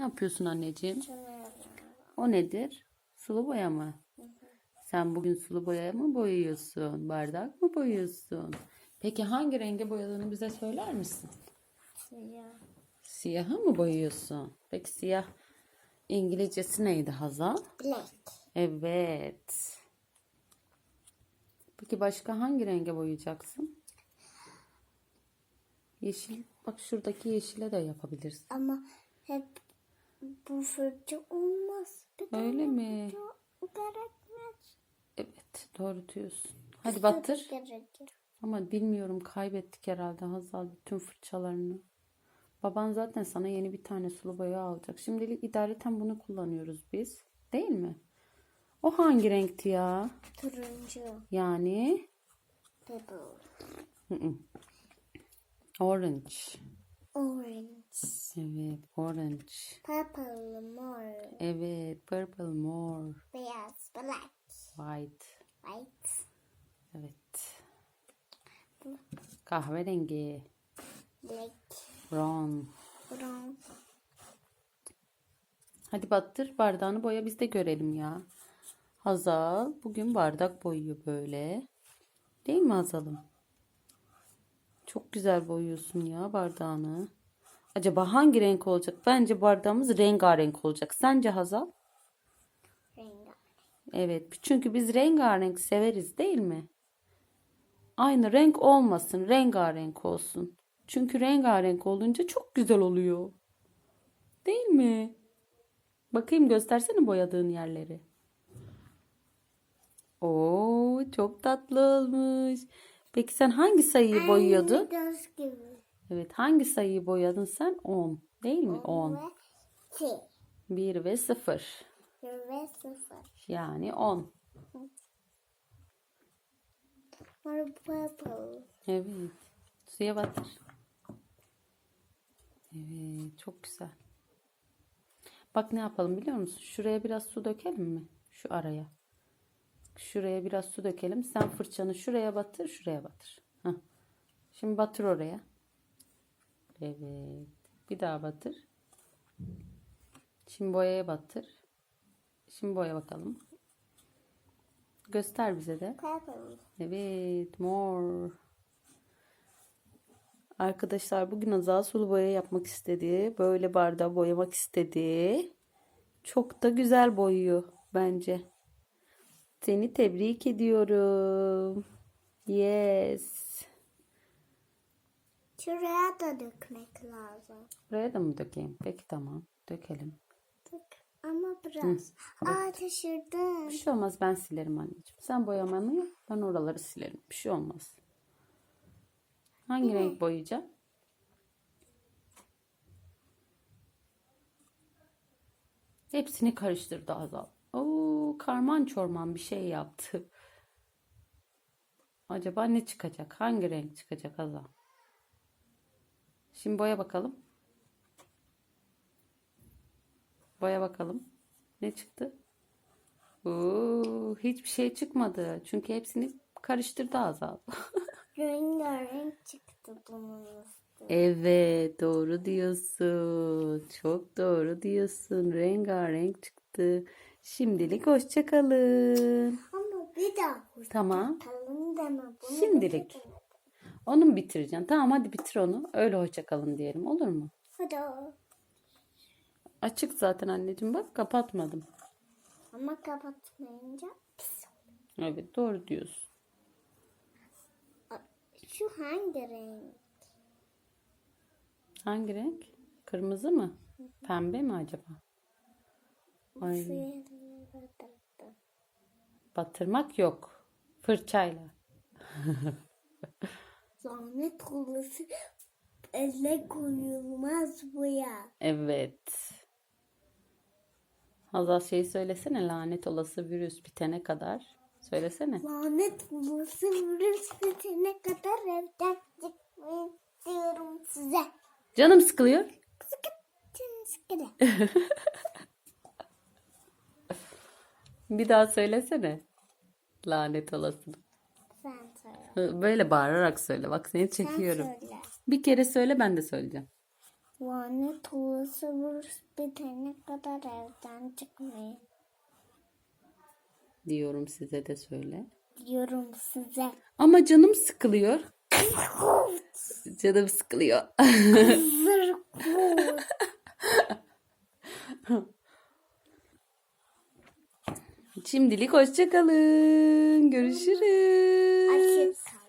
Ne yapıyorsun anneciğim? O nedir? Sulu boya mı? Sen bugün sulu boya mı boyuyorsun? Bardak mı boyuyorsun? Peki hangi renge boyadığını bize söyler misin? Siyah. Siyahı mı boyuyorsun? Peki siyah İngilizcesi neydi Hazal? Black. Evet. Peki başka hangi renge boyayacaksın? Yeşil. Bak şuradaki yeşile de yapabilirsin. Ama hep bu fırça olmaz. Bir Öyle mi? Gerekmez. Evet, doğru diyorsun. Hadi batır. Gerekir. Ama bilmiyorum kaybettik herhalde Hazal bütün fırçalarını. Baban zaten sana yeni bir tane sulu boya alacak. Şimdilik idareten bunu kullanıyoruz biz. Değil mi? O hangi renkti ya? Turuncu. Yani Purple. orange. Orange. Evet, orange. Purple. Mor. Evet, purple, more, Beyaz. Black. white. White. Evet. Kahverengi, Black. brown. Brown. Hadi battır bardağını boya biz de görelim ya. Hazal bugün bardak boyuyor böyle. Değil mi Hazal'ım? Çok güzel boyuyorsun ya bardağını. Acaba hangi renk olacak? Bence bardağımız rengarenk olacak. Sence Hazal? Rengarenk. Evet. Çünkü biz rengarenk severiz değil mi? Aynı renk olmasın. Rengarenk olsun. Çünkü rengarenk olunca çok güzel oluyor. Değil mi? Bakayım göstersene boyadığın yerleri. Oo, çok tatlı olmuş. Peki sen hangi sayıyı boyuyordun? Göz gibi. Evet, hangi sayıyı boyadın sen? 10. Değil mi? 10. Ve T. 1 ve 0. Ve sıfır. Yani 10. Mor purple. Evet. Suya batır. Evet, çok güzel. Bak ne yapalım biliyor musun? Şuraya biraz su dökelim mi? Şu araya. Şuraya biraz su dökelim. Sen fırçanı şuraya batır, şuraya batır. Hah. Şimdi batır oraya. Evet. Bir daha batır. Şimdi boyaya batır. Şimdi boya bakalım. Göster bize de. Evet, mor. Arkadaşlar bugün Azal sulu boya yapmak istedi. Böyle bardağı boyamak istedi. Çok da güzel boyuyor bence. Seni tebrik ediyorum. Yes. Şuraya da dökmek lazım. Buraya da mı dökeyim? Peki tamam. Dökelim. Dök. Ama biraz. Aa taşırdım. Bir şey olmaz ben silerim anneciğim. Sen boyamanı yap. Ben oraları silerim. Bir şey olmaz. Hangi renk boyayacağım? Hepsini karıştırdı Azal. Karman çorman bir şey yaptı. Acaba ne çıkacak? Hangi renk çıkacak Azal? Şimdi boya bakalım. Boya bakalım. Ne çıktı? Oo, hiçbir şey çıkmadı. Çünkü hepsini karıştırdı Azal. Rengarenk çıktı bunun üstü. Evet, doğru diyorsun. Çok doğru diyorsun. Rengarenk çıktı. Şimdilik hoşça kalın. Ama bir daha Tamam. deme. Bunu Şimdilik. bitirdim. Onu mu bitireceksin? Tamam hadi bitir onu. Öyle hoşça kalın diyelim. Olur mu? Hadi. Açık zaten anneciğim bak kapatmadım. Ama kapatmayınca pis olur. Evet doğru diyorsun. Şu hangi renk? Hangi renk? Kırmızı mı? Pembe mi acaba? Ay. Şu yerine batırdım. Batırmak yok. Fırçayla. Lanet olası elle koyulmaz bu ya. Evet. Hazal şey söylesene lanet olası virüs bitene kadar. Söylesene. Lanet olası virüs bitene kadar evden çıkmayın diyorum size. Canım sıkılıyor. Canım sıkıdı. Bir daha söylesene. Lanet olasın. Sen söyle. Böyle bağırarak söyle. Bak seni Sen çekiyorum. söyle. Bir kere söyle ben de söyleyeceğim. Lanet olası virüs bitene kadar evden çıkmayın. Diyorum size de söyle. Diyorum size. Ama canım sıkılıyor. Canım sıkılıyor. Kurt. Şimdilik hoşçakalın. Görüşürüz. Açık.